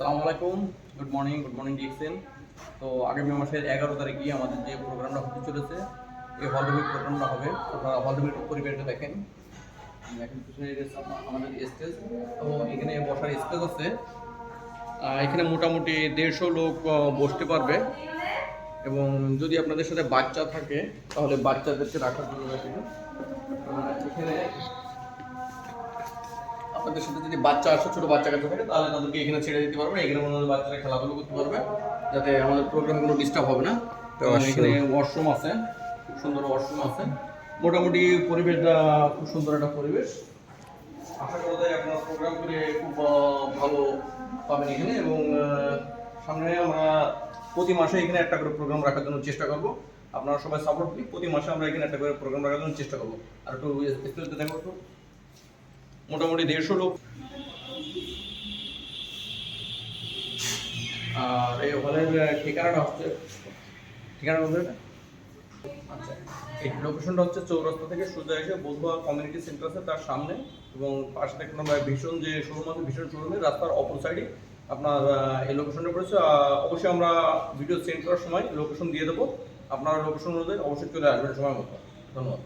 সালামু আলাইকুম। Good morning good morning DXL তো আগামী মাসের এগারো তারিখে আমাদের যে প্রোগ্রামটা হতে চলেছে, এই হলরুমের প্রোগ্রামটা হবে। আপনারা হলরুমের পরিবেশটা দেখেন। এটা আমাদের স্টেজ তো এখানে বসার স্টেজ আছে। এখানে মোটামুটি দেড়শো লোক বসতে পারবে। এবং যদি আপনাদের সাথে বাচ্চা থাকে, তাহলে বাচ্চাদেরকে রাখার জন্য এখানে এখানে আপনাদের সাথে যদি বাচ্চা আসে ছোট বাচ্চা কাছে থাকে তাহলে তাদেরকে এখানে ছেড়ে দিতে পারবে এখানে মনে হয় বাচ্চারা খেলাধুলো করতে পারবে যাতে আমাদের প্রোগ্রাম কোনো ডিস্টার্ব হবে না। তো এখানে ওয়াশরুম আছে খুব সুন্দর ওয়াশরুম আছে। মোটামুটি পরিবেশটা খুব সুন্দর একটা পরিবেশ। আশা করা যায় আপনার প্রোগ্রাম করে খুব ভালো পাবেন এখানে। এবং সামনে আমরা প্রতি মাসে এখানে একটা করে প্রোগ্রাম রাখার জন্য চেষ্টা করব। আপনারা সবাই সাপোর্ট করি প্রতি মাসে আমরা এখানে একটা করে প্রোগ্রাম রাখার জন্য চেষ্টা করব। আর একটু স্পেশালিতে দেখো মোটামুটি দেড়শো লোক। আর এই হলের ঠিকানাটা হচ্ছে ঠিকানা আচ্ছা এই লোকেশনটা হচ্ছে চৌরাস্তা থেকে সোজা এসে বন্ধুয়া কমিউনিটি সেন্টার আছে তার সামনে এবং পাশে দেখুন আমরা ভীষণ যে শোরুম আছে, ভীষণ শোরুমে রাস্তার অপর সাইডে আপনার এই লোকেশনটা পড়েছে। অবশ্যই আমরা ভিডিও সেন্ড করার সময় লোকেশন দিয়ে দেবো। আপনারা লোকেশন অনুযায়ী অবশ্যই চলে আসবেন সময় মতো। ধন্যবাদ।